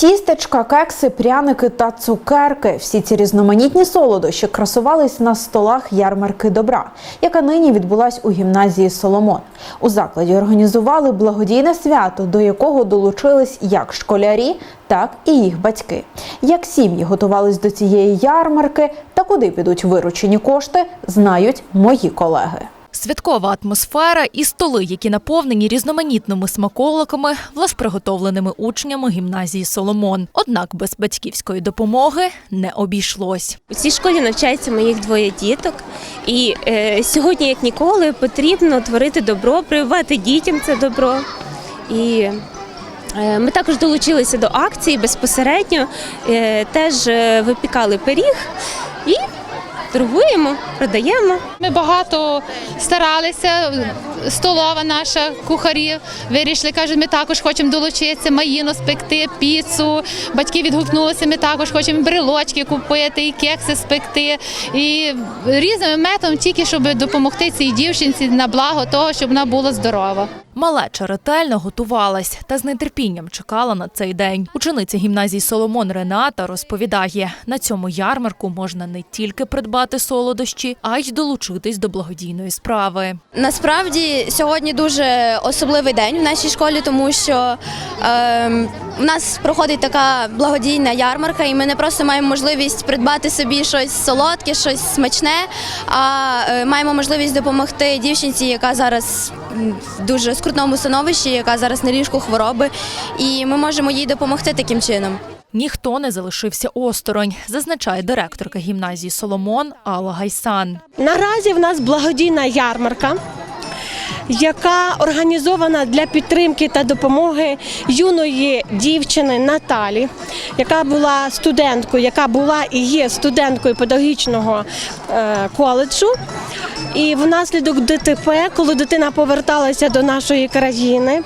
Тістечка, кекси, пряники та цукерки. Всі ці різноманітні солодощі красувались на столах ярмарки добра, яка нині відбулась у гімназії Соломон. У закладі організували благодійне свято, до якого долучились як школярі, так і їх батьки. Як сім'ї готувались до цієї ярмарки та куди підуть виручені кошти, знають мої колеги. Святкова атмосфера і столи, які наповнені різноманітними смаколиками, влас приготовленими учнями гімназії Соломон. Однак без батьківської допомоги не обійшлось. У цій школі навчається моїх двоє діток, і е, сьогодні, як ніколи, потрібно творити добро, прививати дітям це добро. І е, ми також долучилися до акції безпосередньо, е, теж е, випікали пиріг і торгуємо, продаємо. Ми багато старалися. Столова наша кухарі вирішили, кажуть, ми також хочемо долучитися, маїно спекти, піцу. Батьки відгукнулися, ми також хочемо брелочки купити, і кекси спекти. І різними методами тільки щоб допомогти цій дівчинці на благо того, щоб вона була здорова. Малеча ретельно готувалась та з нетерпінням чекала на цей день. Учениця гімназії Соломон Рената розповідає, на цьому ярмарку можна не тільки придбати солодощі, а й долучитись до благодійної справи. Насправді сьогодні дуже особливий день в нашій школі, тому що е, в нас проходить така благодійна ярмарка, і ми не просто маємо можливість придбати собі щось солодке, щось смачне, а е, маємо можливість допомогти дівчинці, яка зараз в дуже скрутному становищі, яка зараз на ліжку хвороби, і ми можемо їй допомогти таким чином. Ніхто не залишився осторонь, зазначає директорка гімназії Соломон Алла Гайсан. Наразі в нас благодійна ярмарка. Яка організована для підтримки та допомоги юної дівчини Наталі, яка була студенткою, яка була і є студенткою педагогічного е, коледжу. І внаслідок ДТП, коли дитина поверталася до нашої країни,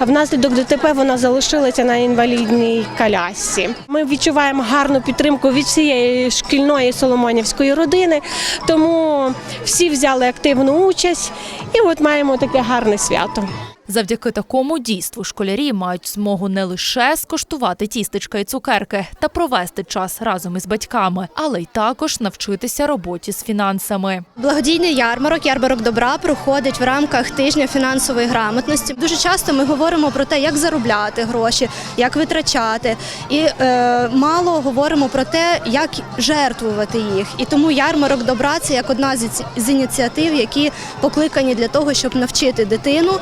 внаслідок ДТП вона залишилася на інвалідній колясці. Ми відчуваємо гарну підтримку від всієї шкільної соломонівської родини, тому всі взяли активну участь, і от маємо таке гарне свято. Завдяки такому дійству школярі мають змогу не лише скоштувати тістечка і цукерки та провести час разом із батьками, але й також навчитися роботі з фінансами. Благодійний ярмарок, ярмарок добра проходить в рамках тижня фінансової грамотності. Дуже часто ми говоримо про те, як заробляти гроші, як витрачати, і е, мало говоримо про те, як жертвувати їх. І тому ярмарок добра це як одна з, ініціатив, які покликані для того, щоб навчити дитину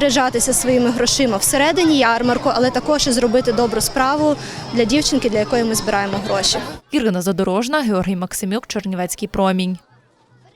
розпоряджатися своїми грошима всередині ярмарку, але також і зробити добру справу для дівчинки, для якої ми збираємо гроші. Ірина Задорожна, Георгій Максимюк, Чернівецький промінь.